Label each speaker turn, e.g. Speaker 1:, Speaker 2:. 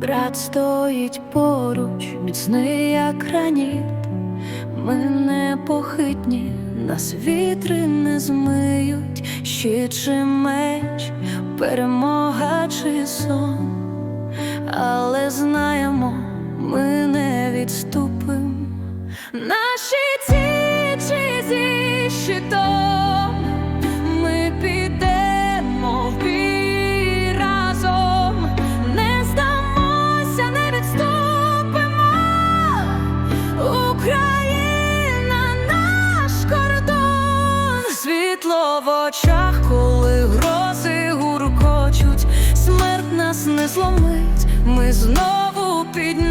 Speaker 1: Брат стоїть поруч, міцний як граніт. Ми непохитні, нас вітри не змиють, щит чи меч, перемога чи сон. тепло в очах, коли грози гуркочуть, смерть нас не зломить, ми знову піднімемо